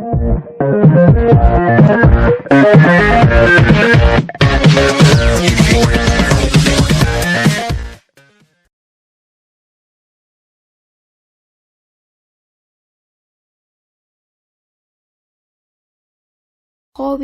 โคว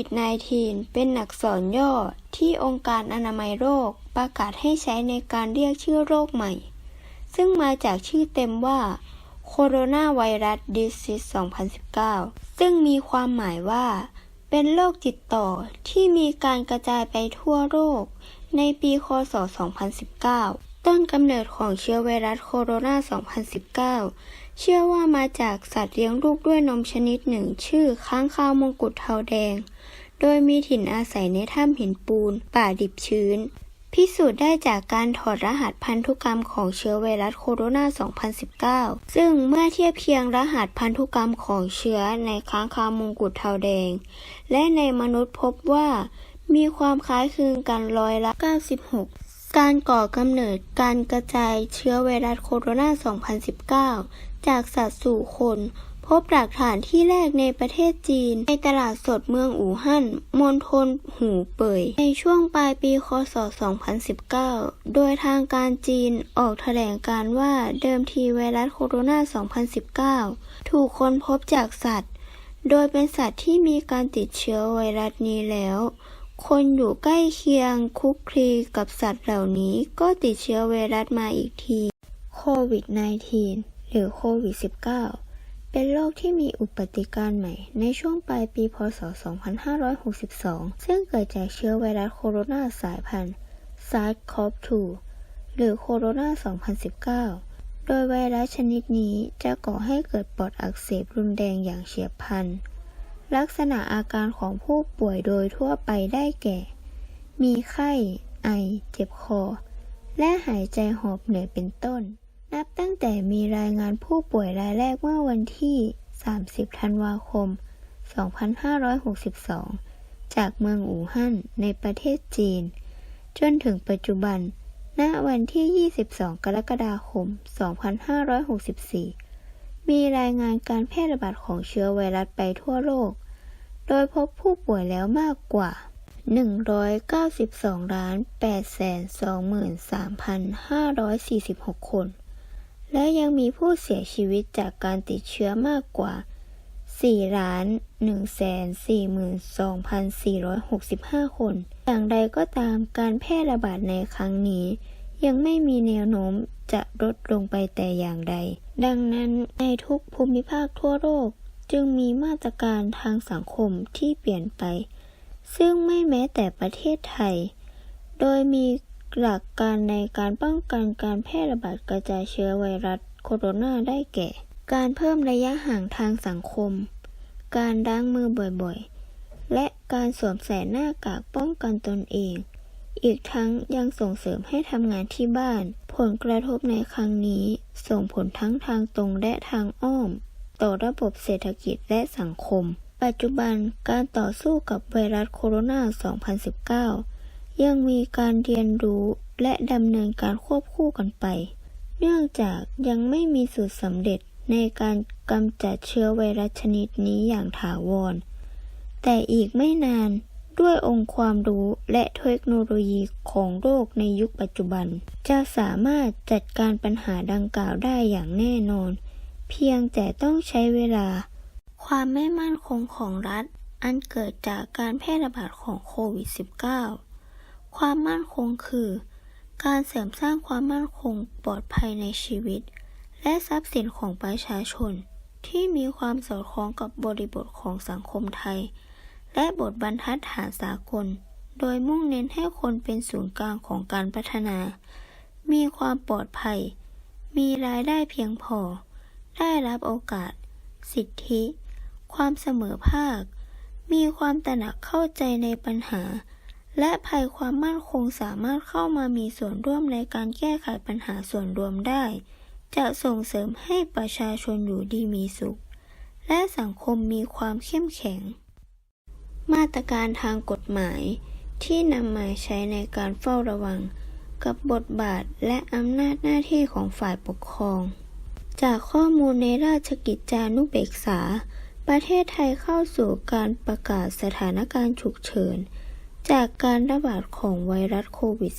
ิด -19 เป็นอักษรย่อที่องค์การอนามัยโลกประกาศให้ใช้ในการเรียกชื่อโรคใหม่ ซึ่งมาจากชื่อเต็มว่า Coronavirus Disease 2019 ซึ่งมีความหมายว่า เป็นโรคติดต่อที่มีการกระจายไปทั่วโลกในปีคศ 2019 ต้นกำเนิดของเชื้อไวรัสโคโรนา 2019 เชื่อว่ามาจากสัตว์เลี้ยงลูกด้วยนมชนิดหนึ่งชื่อค้างคาวมงกุฎเทาแดง โดยมีถิ่นอาศัยในถ้ำหินปูน ป่าดิบชื้น พิสูจน์ได้จากการถอดรหัสพันธุกรรมของเชื้อไวรัสโคโรนา 2019 ซึ่งเมื่อเทียบเคียงรหัสพันธุกรรมของเชื้อในค้างคาวมงกุฎเทาแดง และในมนุษย์พบว่า มีความคล้ายคลึงกันร้อยละ 96 การก่อกำเนิดการกระจายเชื้อไวรัสโคโรนา 2019 จากสัตว์สู่คน พบหลักฐานที่แรกในประเทศจีน ในตลาดสดเมืองอู่ฮั่นมณฑลหูเป่ย ในช่วงปลายปีคศ 2019 โดยทางการจีนออกแถลงการว่าเดิมทีไวรัสโคโรนา 2019 ถูกค้นพบจากสัตว์ โดยเป็นสัตว์ที่มีการติดเชื้อไวรัสนี้แล้ว คนอยู่ใกล้เคียงคุกคลีกับสัตว์เหล่านี้ก็ติดเชื้อไวรัสมาอีกที โควิด -19 หรือโควิด -19 เป็นโรคที่มีอุบัติการใหม่ ในช่วงปลายปีพศ 2562 ซึ่งเกิดจากเชื้อไวรัสโคโรนาสายพันธุ์ SARS-CoV-2 หรือโคโรนา 2019 โดยไวรัสชนิดนี้จะก่อให้เกิดปอดอักเสบรุนแรงอย่างเฉียบพลัน ลักษณะอาการของผู้ป่วยโดยทั่วไปได้แก่ มีไข้ ไอ เจ็บคอ และหายใจหอบเหนื่อยเป็นต้น นับตั้งแต่มีรายงานผู้ป่วยรายแรกเมื่อวันที่ 30 ธันวาคม 2562 จากเมืองอู่ฮั่นในประเทศจีน จนถึงปัจจุบัน ณ วันที่ 22 กรกฎาคม 2564 มีรายงานการแพร่ระบาดของเชื้อไวรัสไปทั่วโลก โดยพบผู้ป่วยแล้วมากกว่า 192ล้าน823,546 คน และยังมีผู้เสียชีวิตจากการติดเชื้อมากกว่า 4 ล้าน 142,465 คน อย่างไรก็ตามการแพร่ระบาดในครั้งนี้ ยังไม่มีแนวโน้มจะลดลงไปแต่อย่างใด ดังนั้นในทุกภูมิภาคทั่วโลกจึงมีมาตรการทางสังคมที่เปลี่ยนไป ซึ่งไม่แม้แต่ประเทศไทย โดยมี หลักการในการป้องกันการแพร่ระบาดกระจายเชื้อไวรัสโคโรนาได้แก่ การเพิ่มระยะห่างทางสังคม การล้างมือบ่อยๆ และการสวมใส่หน้ากากป้องกันตนเอง อีกทั้งยังส่งเสริมให้ทำงานที่บ้าน ผลกระทบในครั้งนี้ ส่งผลทั้งทางตรงและทางอ้อม ต่อระบบเศรษฐกิจและสังคม ปัจจุบันการต่อสู้กับไวรัสโคโรนา 2019 ยังมีการเรียนรู้และดำเนินการควบคู่กันไป เนื่องจากยังไม่มีสูตรสำเร็จในการกำจัดเชื้อไวรัสชนิดนี้อย่างถาวร แต่อีกไม่นานด้วยองค์ความรู้และเทคโนโลยีของโลกในยุคปัจจุบัน จะสามารถจัดการปัญหาดังกล่าวได้อย่างแน่นอน เพียงแต่ต้องใช้เวลา ความไม่มั่นคงของรัฐ อันเกิดจากการแพร่ระบาดของโควิด -19 ความมั่นคงคือ การเสริมสร้างความมั่นคงปลอดภัยในชีวิต และทรัพย์สินของประชาชน ที่มีความสอดคล้องกับบริบทของสังคมไทย และบทบรรทัดฐานสากล โดยมุ่งเน้นให้คนเป็นศูนย์กลางของการพัฒนา มีความปลอดภัย มีรายได้เพียงพอ ได้รับโอกาส สิทธิ ความเสมอภาค มีความตระหนักเข้าใจในปัญหา และภัยความมั่นคงสามารถเข้ามามีส่วนร่วมในการแก้ไขปัญหาส่วนรวมได้ จะส่งเสริมให้ประชาชนอยู่ดีมีสุข และสังคมมีความเข้มแข็ง มาตรการทางกฎหมาย ที่นำมาใช้ในการเฝ้าระวัง กับบทบาทและอำนาจหน้าที่ของฝ่ายปกครอง จากข้อมูลในราชกิจจานุเบกษา ประเทศไทยเข้าสู่การประกาศสถานการณ์ฉุกเฉิน จากการระบาดของไวรัสโควิด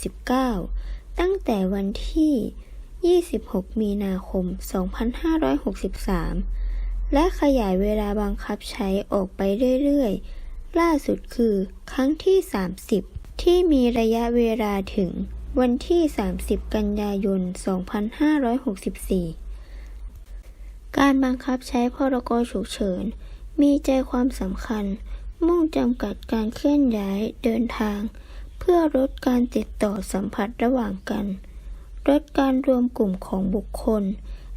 -19 ตั้งแต่วันที่ 26 มีนาคม 2563 และขยายเวลาบังคับใช้ออกไปเรื่อยๆ ล่าสุดคือครั้งที่ 30 ที่มีระยะเวลาถึงวันที่ 30 กันยายน 2564 การบังคับใช้พรกฉุกเฉิน มีใจความสำคัญ มุ่งจำกัดการเคลื่อนย้ายเดินทาง เพื่อลดการติดต่อสัมผัสระหว่างกัน ลดการรวมกลุ่มของบุคคล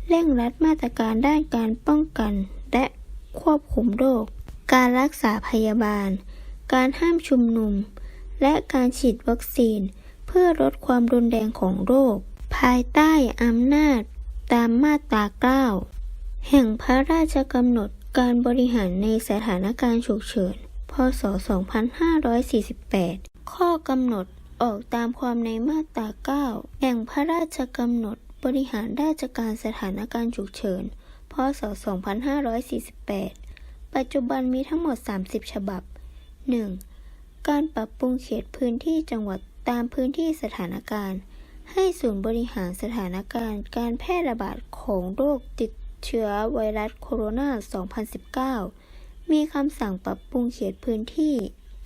เร่งรัดมาตรการด้านการป้องกัน และควบคุมโรค การรักษาพยาบาล การห้ามชุมนุม และการฉีดวัคซีน เพื่อลดความรุนแรงของโรค ภายใต้อำนาจตามมาตรา 9 แห่งพระราชกำหนดการบริหารในสถานการณ์ฉุกเฉิน. ศ.2548 ข้อกำหนดออกตามความในมาตรา 9 แห่งพระราชกำหนดบริหารราชการสถานการณ์ฉุกเฉิน พ.ศ.2548 ปัจจุบันมีทั้งหมด 30 ฉบับ 1. การปรับปรุงเขตพื้นที่จังหวัดตามพื้นที่สถานการณ์ ให้ศูนย์บริหารสถานการณ์การแพร่ระบาดของโรคติดเชื้อไวรัสโคโรนา 2019 มีคำสั่งปรับปรุงเขตพื้นที่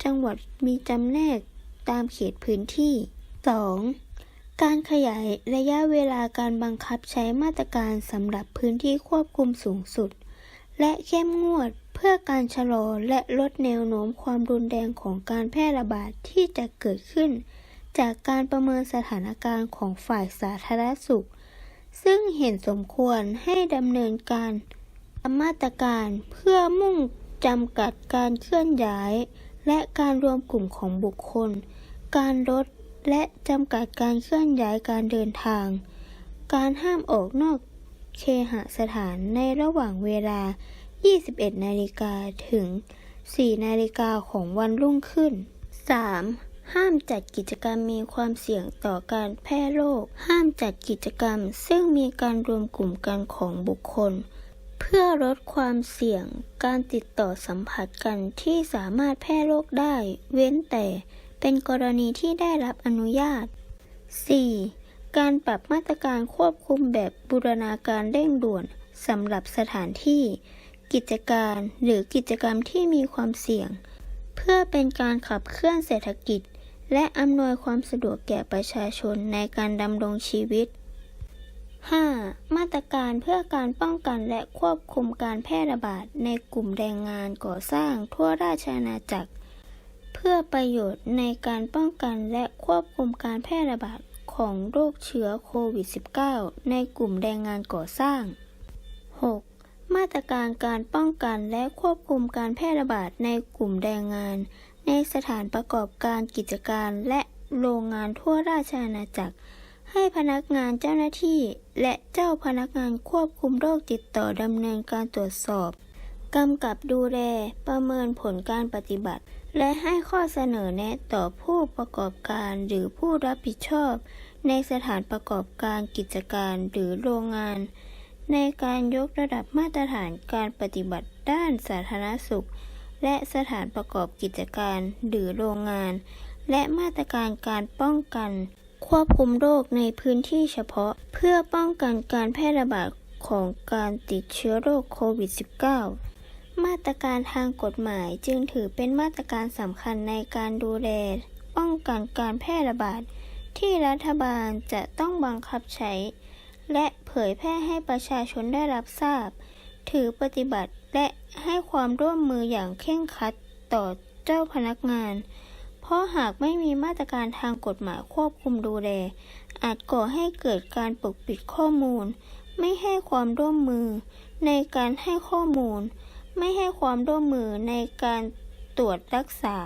จังหวัดมีจำแนกตามเขตพื้นที่ 2. การขยายระยะเวลาการบังคับใช้มาตรการสำหรับพื้นที่ควบคุมสูงสุด และเข้มงวดเพื่อการชะลอและลดแนวโน้มความรุนแรงของการแพร่ระบาดที่จะเกิดขึ้น จากการประเมินสถานการณ์ของฝ่ายสาธารณสุข ซึ่งเห็นสมควรให้ดำเนินการตามมาตรการเพื่อมุ่ง จำกัดการเคลื่อนย้าย และการรวมกลุ่มของบุคคล การลดและจำกัดการเคลื่อนย้ายการเดินทาง การห้ามออกนอกเคหสถานในระหว่างเวลา 21 นาฬิกาถึง 4 นาฬิกาของวันรุ่งขึ้น 3. ห้ามจัดกิจกรรมมีความเสี่ยงต่อการแพร่โรค ห้ามจัดกิจกรรมซึ่งมีการรวมกลุ่มกันของบุคคล เพื่อลดความเสี่ยงการติดต่อสัมผัสกันที่สามารถแพร่โรคได้ เว้นแต่เป็นกรณีที่ได้รับอนุญาต 4. การปรับมาตรการควบคุมแบบบูรณาการเร่งด่วนสำหรับสถานที่ กิจการหรือกิจกรรมที่มีความเสี่ยง เพื่อเป็นการขับเคลื่อนเศรษฐกิจ และอำนวยความสะดวกแก่ประชาชนในการดำรงชีวิต 5. มาตรการเพื่อการป้องกันและควบคุมการแพร่ระบาดในกลุ่มแรงงานก่อสร้างทั่วราชอาณาจักร เพื่อประโยชน์ในการป้องกันและควบคุมการแพร่ระบาดของโรคเชื้อโควิด -19 ในกลุ่มแรงงานก่อสร้าง 6. มาตรการการป้องกันและควบคุมการแพร่ระบาดในกลุ่มแรงงาน ในสถานประกอบการกิจการและโรงงานทั่วราชอาณาจักร ให้พนักงานเจ้าหน้าที่ และเจ้าพนักงานควบคุมโรคติดต่อดำเนินการตรวจสอบ กำกับดูแลประเมินผลการปฏิบัติ และให้ข้อเสนอแนะต่อผู้ประกอบการหรือผู้รับผิดชอบ ในสถานประกอบการกิจการหรือโรงงาน ในการยกระดับมาตรฐานการปฏิบัติด้านสาธารณสุข และสถานประกอบกิจการหรือโรงงาน และมาตรการการป้องกัน ควบคุมโรคในพื้นที่เฉพาะ เพื่อป้องกันการแพร่ระบาดของการติดเชื้อโรคโควิด -19 มาตรการทางกฎหมายจึงถือเป็นมาตรการสำคัญในการดูแล ป้องกันการแพร่ระบาด ที่รัฐบาลจะต้องบังคับใช้ และเผยแพร่ให้ประชาชนได้รับทราบ ถือปฏิบัติและให้ความร่วมมืออย่างเคร่งครัดต่อเจ้าพนักงาน ราะหากไม่มีมาตรการทางกฎหมายควบคุมดูแล อาจก่อให้เกิดการปกปิดข้อมูล ไม่ให้ความร่วมมือ ในการให้ข้อมูล ไม่ให้ความร่วมมือในการตรวจรักษา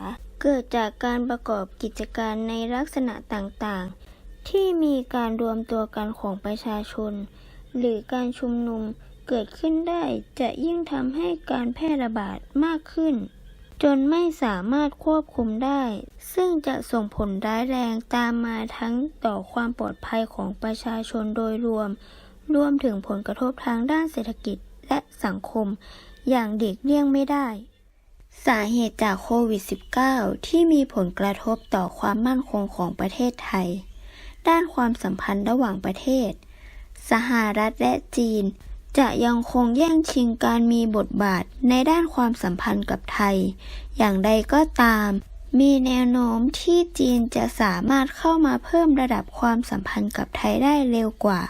เกิดจากการประกอบกิจการในลักษณะต่างๆ ที่มีการรวมตัวกันของประชาชน หรือการชุมนุมเกิดขึ้นได้จะยิ่งทำให้การแพร่ระบาดมากขึ้น จนไม่สามารถควบคุมได้ ซึ่งจะส่งผลร้ายแรงตามมาทั้งต่อความปลอดภัยของประชาชนโดยรวม รวมถึงผลกระทบทางด้านเศรษฐกิจและสังคม อย่างเด็กเลี่ยงไม่ได้ สาเหตุจากโควิด -19 ที่มีผลกระทบต่อความมั่นคงของประเทศไทย ด้านความสัมพันธ์ระหว่างประเทศ สหรัฐและจีน จะยังคงแย่งชิงการมีบทบาทในด้านความสัมพันธ์กับไทย อย่างใดก็ตาม มีแนวโน้มที่จีนจะสามารถเข้ามาเพิ่มระดับความสัมพันธ์กับไทยได้เร็วกว่า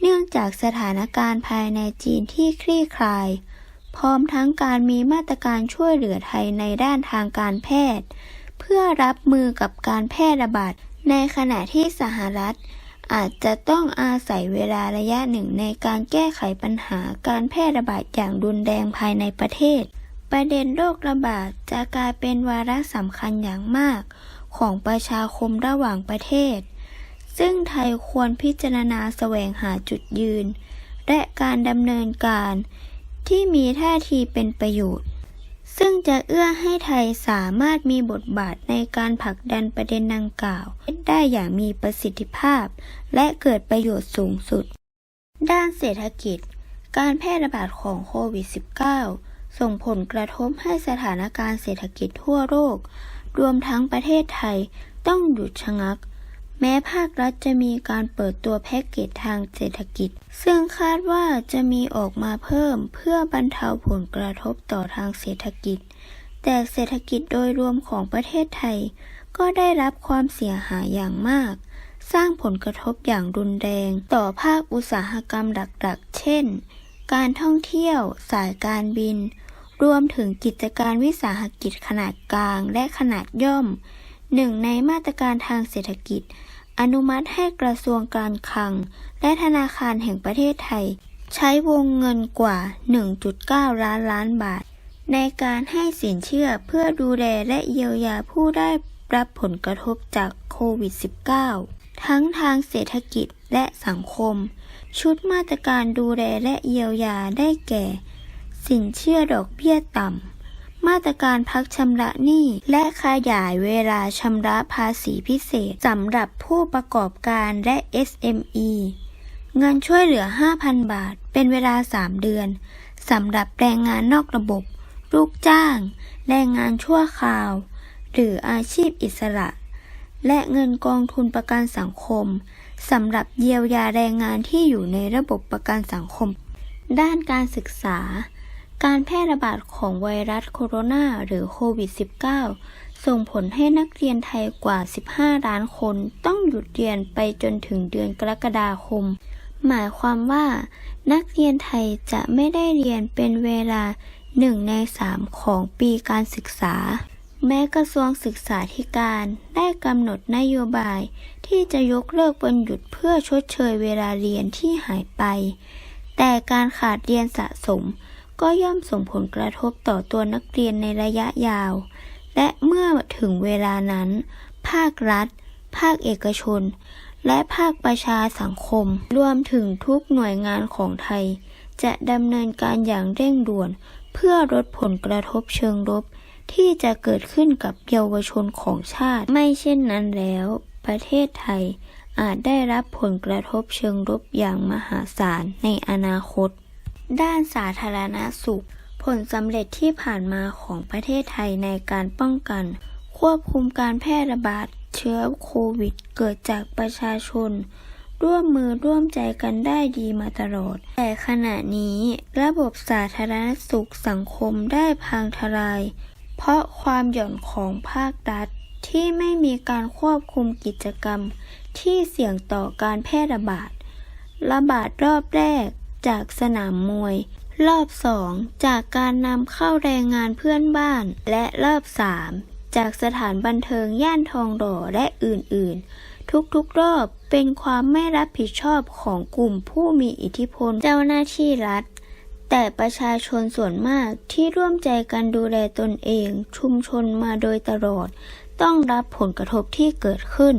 เนื่องจากสถานการณ์ภายในจีนที่คลี่คลาย พร้อมทั้งการมีมาตรการช่วยเหลือไทยในด้านทางการแพทย์ เพื่อรับมือกับการแพร่ระบาดในขณะที่สหรัฐ อาจจะต้องอาศัยเวลาระยะหนึ่งในการแก้ไขปัญหาการแพร่ระบาดอย่างรุนแรงภายในประเทศ ประเด็นโรคระบาดจะกลายเป็นวาระสำคัญอย่างมาก ของประชาคมระหว่างประเทศ ซึ่งไทยควรพิจารณาแสวงหาจุดยืน และการดำเนินการ ที่มีท่าทีเป็นประโยชน์ ซึ่งจะเอื้อให้ไทยสามารถมีบทบาทในการผลักดันประเด็นดังกล่าว ได้อย่างมีประสิทธิภาพ และเกิดประโยชน์สูงสุด ด้านเศรษฐกิจ การแพร่ระบาดของโควิด -19 ส่งผลกระทบให้สถานการณ์เศรษฐกิจทั่วโลก รวมทั้งประเทศไทยต้องหยุดชะงัก แม้ภาครัฐจะมีการเปิดตัวแพ็กเกจทางเศรษฐกิจ ซึ่งคาดว่าจะมีออกมาเพิ่มเพื่อบรรเทาผลกระทบต่อทางเศรษฐกิจ แต่เศรษฐกิจโดยรวมของประเทศไทย ก็ได้รับความเสียหายอย่างมาก สร้างผลกระทบอย่างรุนแรง ต่อภาคอุตสาหกรรมหลักๆ เช่น การท่องเที่ยว สายการบิน รวมถึงกิจการวิสาหกิจขนาดกลางและขนาดย่อม หนึ่งในมาตรการทางเศรษฐกิจ อนุมัติให้กระทรวงการคลัง และธนาคารแห่งประเทศไทย ใช้วงเงินกว่า 1.9 ล้านล้านบาท ในการให้สินเชื่อเพื่อดูแลและเยียวยาผู้ได้รับผลกระทบจากโควิด -19 ทั้งทางเศรษฐกิจและสังคม ชุดมาตรการดูแลและเยียวยาได้แก่ สินเชื่อดอกเบี้ยต่ำ มาตรการพักชำระหนี้และขยายเวลาชำระภาษีพิเศษสำหรับผู้ประกอบการและ SME เงินช่วยเหลือ 5,000 บาท เป็นเวลา 3 เดือนสำหรับแรงงานนอกระบบ ลูกจ้าง แรงงานชั่วคราว หรืออาชีพอิสระ และเงินกองทุนประกันสังคมสำหรับเยียวยาแรงงานที่อยู่ในระบบประกันสังคม ด้านการศึกษา การแพร่ระบาดของไวรัสโคโรนาหรือโควิด -19 ส่งผลให้นักเรียนไทยกว่า 15 ล้านคนต้องหยุดเรียนไปจนถึงเดือนกรกฎาคม หมายความว่า นักเรียนไทยจะไม่ได้เรียนเป็นเวลา 1 ใน 3 ของปีการศึกษา แม้กระทรวงศึกษาธิการได้กำหนดนโยบาย ที่จะยกเลิกวันหยุดเพื่อชดเชยเวลาเรียนที่หายไป แต่การขาดเรียนสะสม ก็ย่อมส่งผลกระทบต่อตัวนักเรียนในระยะยาว และเมื่อถึงเวลานั้น ภาครัฐ ภาคเอกชน และภาคประชาสังคม รวมถึงทุกหน่วยงานของไทย จะดำเนินการอย่างเร่งด่วน เพื่อลดผลกระทบเชิงลบ ที่จะเกิดขึ้นกับเยาวชนของชาติ ไม่เช่นนั้นแล้ว ประเทศไทยอาจได้รับผลกระทบเชิงลบอย่างมหาศาลในอนาคต ด้านสาธารณสุข ผลสำเร็จที่ผ่านมาของประเทศไทยในการป้องกัน ควบคุมการแพร่ระบาดเชื้อโควิด เกิดจากประชาชน ร่วมมือร่วมใจกันได้ดีมาตลอด แต่ขณะนี้ระบบสาธารณสุขสังคมได้พังทลาย เพราะความหย่อนของภาครัฐที่ไม่มีการควบคุมกิจกรรมที่เสี่ยงต่อการแพร่ระบาด ระบาดรอบแรก จากสนามมวย รอบสองจากการนำเข้าแรงงานเพื่อนบ้าน และรอบสามจากสถานบันเทิงย่านทองหล่อและอื่นๆ ทุกๆรอบเป็นความไม่รับผิดชอบของกลุ่มผู้มีอิทธิพลเจ้าหน้าที่รัฐแต่ประชาชนส่วนมากที่ร่วมใจกันดูแลตนเอง ชุมชนมาโดยตลอด ต้องรับผลกระทบที่เกิดขึ้น